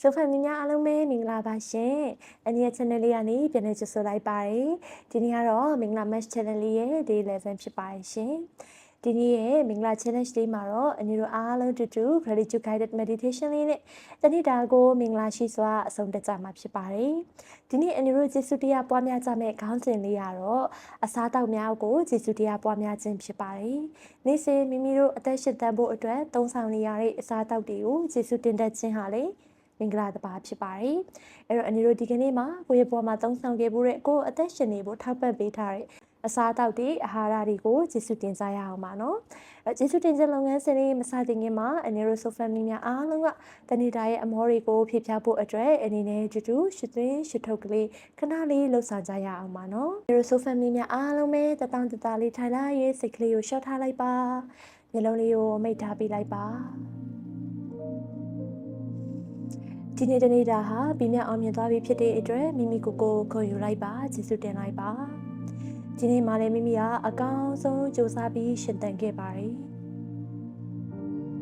ဆိုဖန်မီများအားလုံးပဲမင်္ဂလာပါရှင်။အနည်း channel လေးကနေပြန်လည်ကြိုဆိုလိုက်ပါတယ်။ဒီနေ့ကတော့မင်္ဂလာ match channel လေးရဲ့ day 11ဖြစ်ပါတယ်ရှင်။ဒီနေ့ရဲ့မင်္ဂလာ challenge လေးမှာတော့အနည်းတို့အားလုံးတူတူ gratitude guided meditation လေးနဲ့တနေ့တာကိုမင်္ဂလာရှိစွာအဆုံးသတ်ကြမှာဖြစ်ပါတယ်။ဒီနေ့အနည်းတို့ကျေးဇူးတရားပွားများကြမယ့်ခေါင်းစဉ်လေးကတော့အစားတောက်များကိုကျေးဇူးတရားပွားများခြင်းဖြစ်ပါတယ်။နေ့စဉ်မိမိတို့အသက်ရှင်သန်ဖို့အတွက်သုံးဆောင်နေရတဲ့အစားတောက်တွေကိုကျေးဇူးတင်တတ်ခြင်းဟာလေ။ မင်္ဂလာတပါဖြစ်ပါတယ်။အဲ့တော့အနီတို့ဒီကနေ့မှာကိုယ့်ရဲ့ဘဝမှာသုံးဆောင်ခဲ့မှုတဲ့ကိုယ့်အသက်ရှင်နေဖို့ထောက်ပံ့ပေးထားတဲ့အစားအသောက်တွေအာဟာရတွေကိုကျေစုတင်ကြရအောင်ပါနော်။အဲကျေစုတင်ခြင်းလုပ်ငန်းစဉ်လေးမစတင်ခင်မှာအနီရိုဆိုဖမ်မီများအားလုံးကတနေတာရဲ့အမောတွေကိုဖြည့်ဖြဖို့အတွက်အနေနဲ့တူတူရှစ်သွင်းရှစ်ထုတ်ကလေးခဏလေးလှုပ်ဆောင်ကြရအောင်ပါနော်။အနီရိုဆိုဖမ်မီများအားလုံးပဲတတောင်တတလေးထိုင်လာရေးစိတ်ကလေးကိုရှော့ထားလိုက်ပါ။မျိုးလုံးလေးကိုမိတ်ထားပေးလိုက်ပါ။ ဒီနေ့တနေ့တာဟာပြီးမြအောင်မြင်သွားပြီဖြစ်တဲ့အတွက်မိမိကိုယ်ကိုခေါ်ယူလိုက်ပါကျေးဇူးတင်လိုက်ပါဒီနေ့မှလည်းမိမိကအကောင်းဆုံးစူးစမ်းပြီးရှင်သန်ခဲ့ပါတယ်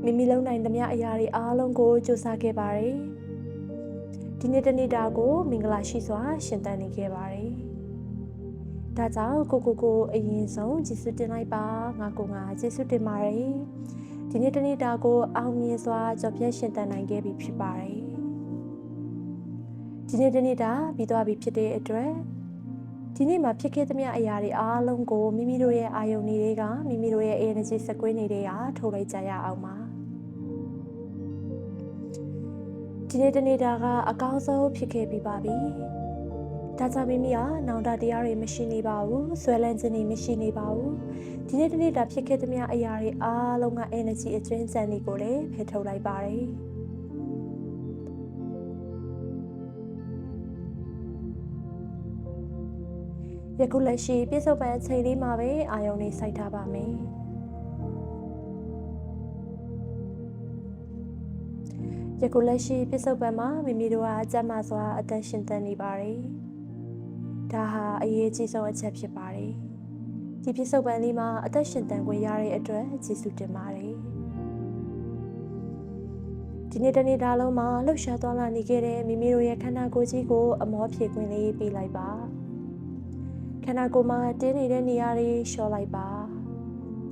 မိမိလုံနိုင်သမျှအရာတွေအားလုံးကိုစူးစမ်းခဲ့ပါတယ်ဒီနေ့တနေ့တာကိုမင်္ဂလာရှိစွာ ရှင်သန်နေခဲ့ပါတယ်ဒါကြောင့်ကိုကိုကိုအရင်ဆုံးကျေးဇူးတင်လိုက်ပါငါကိုငါကျေးဇူးတင်ပါတယ်ဒီနေ့တနေ့တာကိုအောင်မြင်စွာကြော်ပြည့်ရှင်သန်နိုင်ခဲ့ပြီဖြစ်ပါတယ် ဒီနေ့တနေ့တာပြီးသွားပြီဖြစ်တဲ့အတွက်ဒီနေ့မှာဖြစ်ခဲ့သမျှအရာတွေအားလုံးကိုမိမိတို့ရဲ့အာယုန်တွေကမိမိတို့ရဲ့ energy စကွင်းတွေကထုတ်လိုက်ကြရအောင်ပါဒီနေ့တနေ့တာကအကောင်းဆုံးဖြစ်ခဲ့ပြီးပါပြီဒါကြောင့်မိမိကနောင်တတရားတွေမရှိနေပါဘူးဆွဲလန်းခြင်းတွေမရှိနေပါဘူးဒီနေ့တနေ့တာဖြစ်ခဲ့သမျှအရာတွေအားလုံးက energy အကျွင်းစံတွေကိုလည်းဖယ်ထုတ်လိုက်ပါတယ် ယခုလက်ရှိပြစ္ဆုတ်ပံအချိန်လေးမှာပဲအာယုံလေးစိုက်ထားပါမယ်ယခုလက်ရှိပြစ္ဆုတ်ပံမှာမိမိတို့ကအကျမ်းမာစွာအသက်ရှင်သန်နေပါတယ်ဒါဟာအရေးကြီးဆုံးအချက်ဖြစ်ပါတယ်ဒီပြစ္ဆုတ်ပံလေးမှာအသက်ရှင်သန်ခွင့်ရတဲ့အတွက်ကျေးဇူးတင်ပါတယ်ဒီနေ့တနေ့ဒါလုံးမှာလှုပ်ရှားသွားလာနေခဲ့တဲ့မိမိတို့ရဲ့ခန္ဓာကိုယ်ကြီးကိုအမောဖြည့်ခွင့်လေးပေးလိုက်ပါ ခန္ဓာကိုယ်မှာတင်းနေတဲ့နေရာတွေလျှော့လိုက်ပါ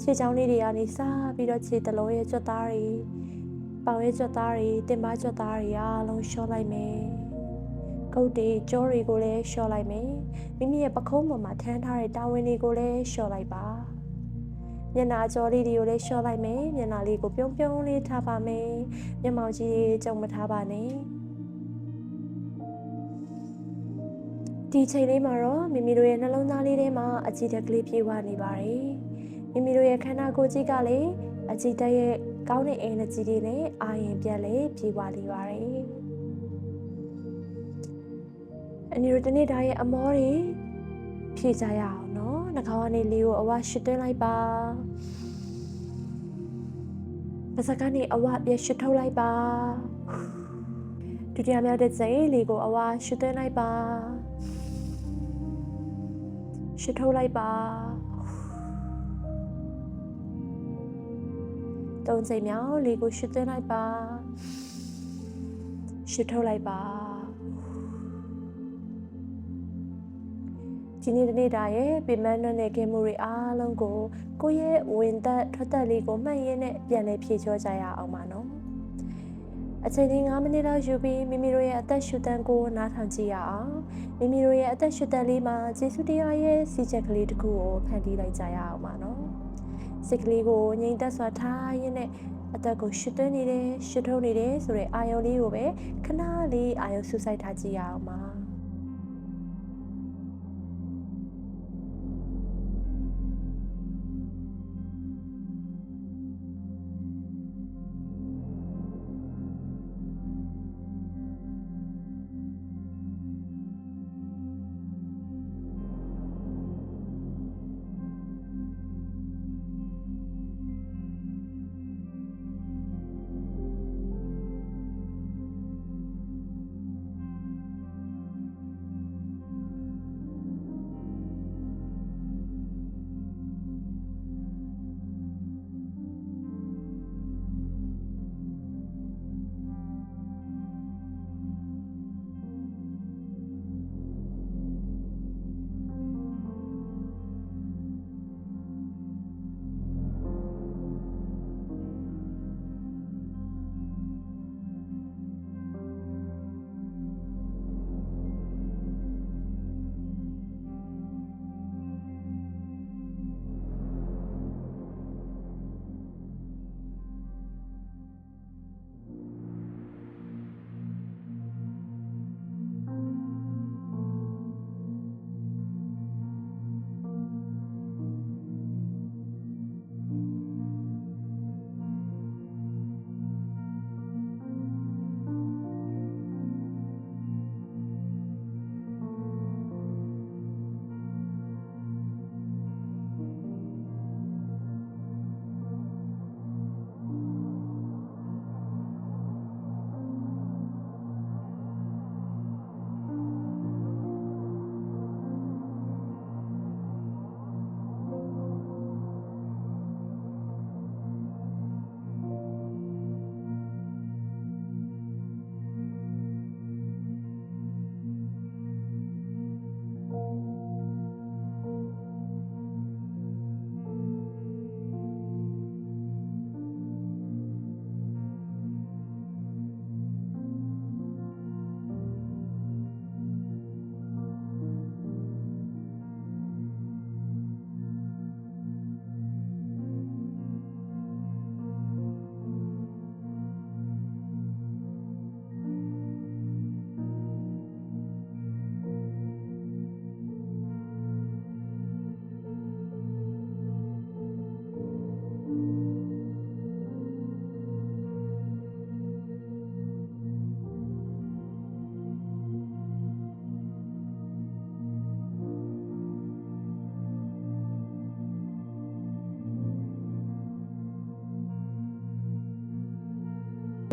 ခြေချောင်းလေးတွေကနေစပြီးတော့ခြေတလုံးရဲ့ကြွက်သားတွေပေါင်ရဲ့ကြွက်သားတွေတင်ပါကြွက်သားတွေအားလုံးလျှော့လိုက်မယ်ကုတ်တွေကြောတွေကိုလည်းလျှော့လိုက်မယ်မိမိရဲ့ပခုံးပေါ်မှာထမ်းထားတဲ့တာဝန်တွေကိုလည်းလျှော့လိုက်ပါမျက်နှာကြောလေးတွေကိုလည်းလျှော့လိုက်မယ်မျက်နှာလေးကိုပြုံးပြုံးလေးထားပါမယ်မျက်မှောင်ကြီးကြုံမထားပါနဲ့ ဒီချိန်လေးမှာတော့မိမိတို့ရဲ့နှလုံးသားလေးထဲမှာအကြည်တက်ကလေးပြေဝနေပါတယ်မိမိတို့ရဲ့ခန္ဓာကိုယ်ကြီးကလည်းအကြည်တက်ရဲ့ကောင်းတဲ့ energy တွေနဲ့အာရုံပြတ်လေပြေဝနေပါတယ်အနည်းတနေ့တိုင်းရဲ့အမောတွေဖြည့်ကြရအောင်နော်နှာခေါင်းကနေလေးကိုအဝရှစ်သွင်းလိုက်ပါပါစကနေအဝပြရှစ်ထုတ်လိုက်ပါဒုတိယမြောက်တဲ့စိတ်လေးကိုအဝရှစ်သွင်းလိုက်ပါ ရှစ်ထုတ်လိုက်ပါသုံးချိန်မြောက်လေကိုရှစ်သွင်းလိုက်ပါရှစ်ထုတ်လိုက်ပါဒီနေ့တနေ့တာရဲ့ပြမန်းနှွနဲ့ကဲမှုတွေအားလုံးကိုကိုယ့်ရဲ့ဝင်သက်ထွက်သက်လေးကိုမှတ်ရင်းနဲ့ပြန်လဲဖြည့်ချောကြရအောင်ပါနော်အချိန်လေး9မိနစ်လောက်ယူပြီးမိမိတို့ရဲ့အသက်ရှူတန်းကိုနားထောင်ကြည့်ရအောင် မိမိတို့ရဲ့အသက်ရှူတန်းလေးမှာဂျေစုတရားရဲ့စီချက်ကလေးတစ်ခုကိုဖန်တီးလိုက်ကြရအောင်ပါနော်စိတ်ကလေးကိုငြိမ်သက်စွာထားရင်းနဲ့အသက်ကိုရှူသွင်းနေတယ်ရှူထုတ်နေတယ်ဆိုတဲ့အာယုံလေးကိုပဲခဏလေးအာယုံဆူဆိုင်ထားကြည့်ရအောင်ပါ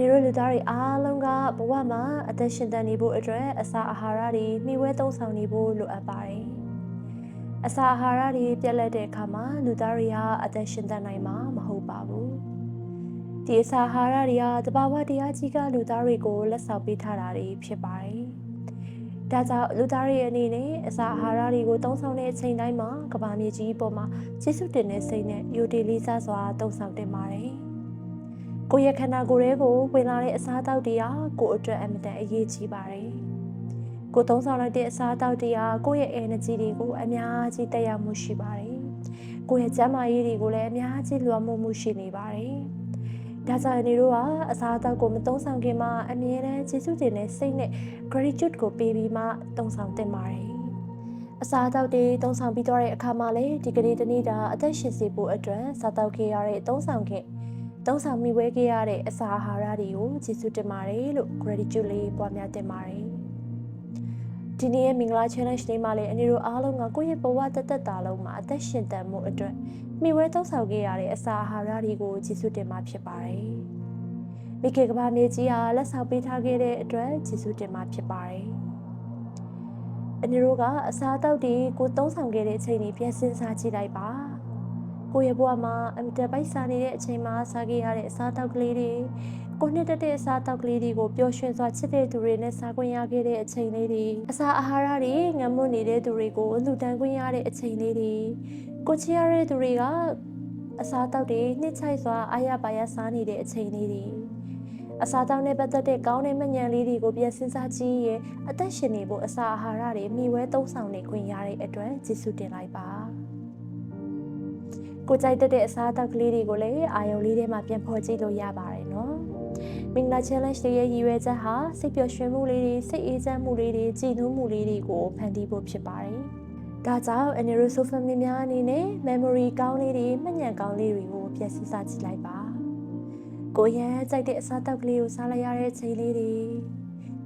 နေတို့လူသားတွေအားလုံးကဘဝမှာအသက်ရှင်တန်နေဖို့အတွက်အစာအာဟာရတွေမျှဝဲသုံးဆောင်နေဖို့လိုအပ်ပါတယ်။အစာအာဟာရတွေပြတ်လက်တဲ့အခါမှာလူသားတွေဟာအသက်ရှင်တန်နိုင်မှာမဟုတ်ပါဘူး။ဒီအစာအာဟာရတွေဟာတဘာဝတရားကြီးကလူသားတွေကိုလက်ဆောင်ပေးထားတာတွေဖြစ်ပါတယ်။ဒါကြောင့်လူသားတွေအနေနဲ့အစာအာဟာရတွေကိုသုံးဆောင်တဲ့အချိန်တိုင်းမှာကဘာမြေကြီးပေါ်မှာကျေးဇူးတင်တဲ့စိတ်နဲ့ယိုတီလေးစားစွာသုံးဆောင်တင်ပါတယ်။ ကိုယ့်ရဲ့ခန္ဓာကိုယ်ရဲ့ကိုဝင်လာတဲ့အစားအသောက်တွေဟာကိုယ့်အတွက်အမတန်အရေးကြီးပါတယ်။ကိုသုံးဆောင်လိုက်တဲ့အစားအသောက်တွေဟာကိုယ့်ရဲ့ energy တွေကိုအများကြီးတက်ရောက်မှုရှိပါတယ်။ကိုယ့်ရဲ့ကျန်းမာရေးတွေကိုလည်းအများကြီးလွှမ်းမိုးမှုရှိနေပါတယ်။ဒါကြောင့်နေတို့ကအစားအသောက်ကိုမသုံးဆောင်ခင်မှာအမြဲတမ်းကျေးဇူးတင်တဲ့စိတ်နဲ့ gratitude ကိုပေးပြီးမှသုံးဆောင်သင့်ပါတယ်။အစာအသောက်တွေသုံးဆောင်ပြီးတော့တဲ့အခါမှာလည်းဒီကနေ့တနေ့တာအသက်ရှင်စေဖို့အတွက်စားတောက်ခဲ့ရတဲ့သုံးဆောင်ခဲ့ သုံးဆောင်မိဝဲခဲ့ရတဲ့အစာအာဟာရတွေကိုကျေးဇူးတင်ပါတယ်လို့ gratitude လေးပွားများတင်ပါတယ်ဒီနေ့ရဲ့မင်္ဂလာ challenge လေးမှာလည်းအနေတို့အားလုံးကကိုယ့်ရဲ့ဘဝတသက်တာလုံးမှာအသက်ရှင်တန်မှုအတွက်မိဝဲသုံးဆောင်ခဲ့ရတဲ့အစာအာဟာရတွေကိုကျေးဇူးတင်မှာဖြစ်ပါတယ်မိကေကဘာမြေကြီးဟာလက်ဆောင်ပေးထားခဲ့တဲ့အတွက်ကျေးဇူးတင်မှာဖြစ်ပါတယ်အနေတို့ကအစာအသောက်တွေကိုသုံးဆောင်ခဲ့တဲ့အချိန်ကြီးပြန်စဉ်းစားကြည့်လိုက်ပါ ကိုယ့်ရဲ့ဘဝမှာအမတပိုက်စားနေတဲ့အချိန်မှာစားခဲ့ရတဲ့အစားအသောက်ကလေးတွေကိုနှစ်တက်တဲ့အစားအသောက်ကလေးတွေကိုပျော်ရွှင်စွာချစ်တဲ့သူတွေနဲ့စားခွင့်ရခဲ့တဲ့အချိန်လေးတွေအစာအာဟာရတွေငတ်မွတ်နေတဲ့သူတွေကိုလူတန်းခွင့်ရတဲ့အချိန်လေးတွေကိုချစ်ရတဲ့သူတွေကအစားအသောက်တွေနှစ်ချိုက်စွာအားရပါရစားနေတဲ့အချိန်လေးတွေအစာတောင်းနဲ့ပတ်သက်တဲ့ကောင်းတဲ့မညံလေးတွေကိုပြန်စဉ်းစားကြည့်ရင်အသက်ရှင်နေဖို့အစာအာဟာရတွေမိဝဲသုံးဆောင်နေခွင့်ရတဲ့အတွက်ကျေးဇူးတင်လိုက်ပါ ကိုကြိုက်တတ်တဲ့အစားအသောက်ကလေးတွေကိုလည်းအာယုံလေးထဲမှာပြန်ဖော်ကြည့်လို့ရပါတယ်နော်မင်္ဂလာ challenge တွေရဲ့ရည်ရွယ်ချက်ဟာစိတ်ပျော်ရွှင်မှုလေးတွေစိတ်အေးချမ်းမှုလေးတွေကြည်နူးမှုလေးတွေကိုဖန်တီးဖို့ဖြစ်ပါတယ်ဒါကြောင့် Eneroso Family များအနေနဲ့ memory ကောင်းလေးတွေမှတ်ဉာဏ်ကောင်းလေးတွေကိုပြန်စဉ်းစားကြည့်လိုက်ပါကိုရန်ကြိုက်တဲ့အစားအသောက်ကလေးကိုစားလိုက်ရတဲ့ချိန်လေးတွေ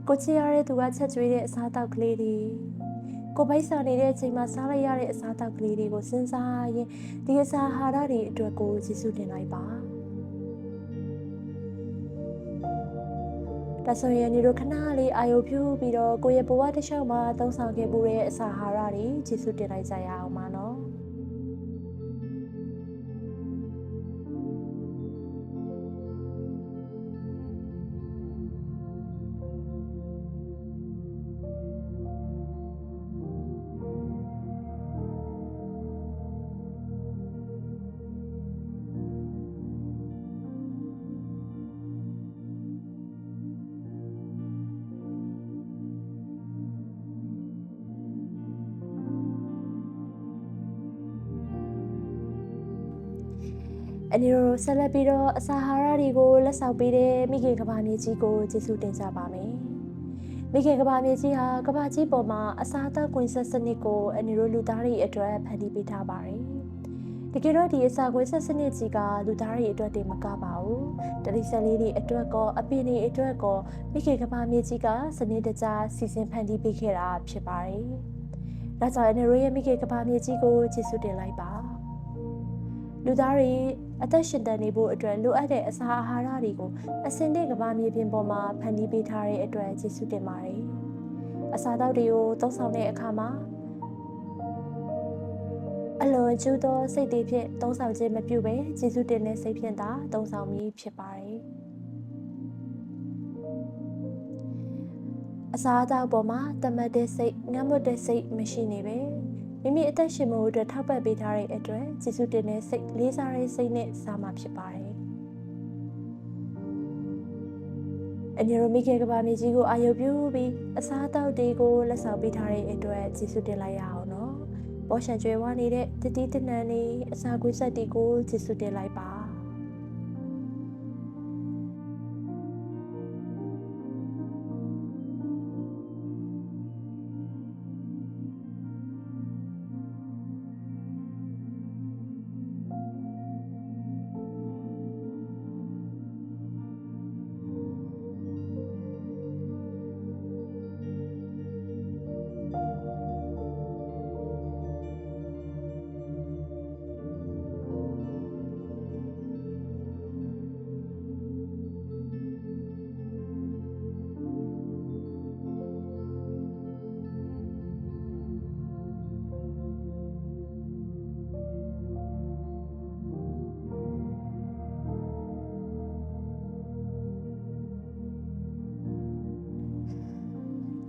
ကိုချစ်ရတဲ့သူကချက်ကျွေးတဲ့အစားအသောက်ကလေးတွေ ကိုပိုက်စာနေတဲ့အချိန်မှာစားလိုက်ရတဲ့အစားအသောက်ကလေးတွေကိုစဉ်းစားရင်ဒီအစာအာဟာရတွေအတွက်ကိုကျေးဇူးတင်လိုက်ပါဒါဆိုရင်ဒီလိုခဏလေးအာယုပြုပြီးတော့ကိုယ့်ရဲ့ဘဝတစ်လျှောက်မှာသုံးဆောင်ခဲ့မှုတဲ့အစာအာဟာရတွေကျေးဇူးတင်လိုက်ကြရအောင်ပါ အနေတို့ဆက်လက်ပြီးတော့အစာဟာရတွေကိုလက်ဆောင်ပေးတဲ့မိခင်ကဘာမြေကြီးကိုကျေးဇူးတင်ကြပါမယ်။မိခင်ကဘာမြေကြီးဟာကဘာကြီးပေါ်မှာအစာအသောက်ကွင်းဆက်စနစ်ကိုအနေတို့လူသားတွေအတွက်ဖန်တီးပေးထားပါတယ်။တကယ်တော့ဒီအစာကွင်းဆက်စနစ်ကြီးကလူသားတွေအတွက်တည်းမကပါဘူး။တတိဆက်လေးတွေအတွက်ကောအပင်တွေအတွက်ကောမိခင်ကဘာမြေကြီးကစနစ်တကျစီစဉ်ဖန်တီးပေးခဲ့တာဖြစ်ပါတယ်။ဒါကြောင့်အနေတို့ရဲ့မိခင်ကဘာမြေကြီးကိုကျေးဇူးတင်လိုက်ပါ။လူသားတွေ အသက်ရှင်တန်နေဖို့အတွက်လိုအပ်တဲ့အစာအာဟာရတွေကိုအစင်တဲ့ကဘာမြေပြင်ပေါ်မှာဖန်တီးပေးထားတဲ့အတွက်ကျေးဇူးတင်ပါတယ်။အစာတောက်တွေကိုသုံးဆောင်တဲ့အခါမှာအလွန်ကျူးသောစိတ်တွေဖြင့်သုံးဆောင်ခြင်းမပြုဘဲကျေးဇူးတင်တဲ့စိတ်ဖြင့်သာသုံးဆောင်ပြီးဖြစ်ပါတယ်။အစာအသောက်ပေါ်မှာတမတ်တဲ့စိတ်ငတ်မွတ်တဲ့စိတ်မရှိနေပဲ မိမိအသက်ရှင်မှုအတွက်ထောက်ပံ့ပေးထားတဲ့အတွက်ကျေးဇူးတင်တဲ့စိတ်လေးစားတဲ့စိတ်နဲ့စားမှာဖြစ်ပါတယ်။အညီရိုမိကေကဘာမြေကြီးကိုအာရုံပြုပြီးအစားအသောက်တွေကိုလက်ဆောင်ပေးထားတဲ့အတွက်ကျေးဇူးတင်လိုက်ရအောင်နော်။ပေါ်ရှန်ကျွဲဝါနေတဲ့တတိတနန်နေအစာကွေးဆက်တီကိုကျေးဇူးတင်လိုက်ပါ။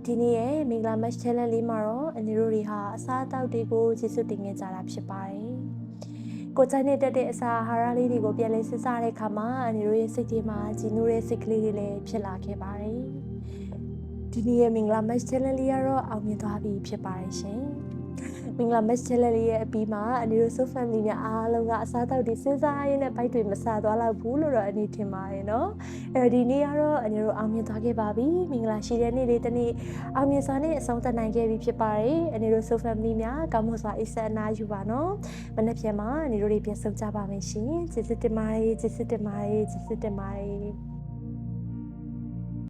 ဒီနေ့ရဲ့မင်္ဂလာမတ် challenge လေးမှာတော့အနေတို့တွေဟာအစားအသောက်တွေကိုကျေစုတင်ခဲ့ကြတာဖြစ်ပါတယ်ကိုယ်ချိုင်းနဲ့တက်တဲ့အစာအာဟာရလေးတွေကိုပြန်လည်စစ်စားတဲ့အခါမှာအနေတို့ရဲ့စိတ်ထဲမှာကြည်နူးတဲ့စိတ်ကလေးတွေလည်းဖြစ်လာခဲ့ပါတယ်ဒီနေ့ရဲ့မင်္ဂလာမတ် challenge လေးကတော့အောင်မြင်သွားပြီဖြစ်ပါတယ်ရှင် မင်္ဂလာမက်ချဲလေးရဲ့အပြီးမှာအနေတို့ so family များအားလုံးကအစားတောက်ဒီစဉ်းစားရင်းနဲ့ဘိုက်တွေမစားသွားတော့ဘူးလို့တော့အနေထင်ပါတယ်နော်အဲဒီနေ့ကတော့အနေတို့အောင်မြင်သွားခဲ့ပါပြီမင်္ဂလာရှိတဲ့နေ့လေးတစ်နေ့အောင်မြင်စွာနဲ့အဆုံးသတ်နိုင်ခဲ့ပြီဖြစ်ပါတယ်အနေတို့ so family များကောင်းမွန်စွာအိပ်စက်အနားယူပါနော်မနေ့ပြန်မှာအနေတို့တွေပြန်ဆုံကြပါမယ်ရှင်ကျေးဇူးတင်ပါတယ်ကျေးဇူးတင်ပါတယ်ကျေးဇူးတင်ပါတယ်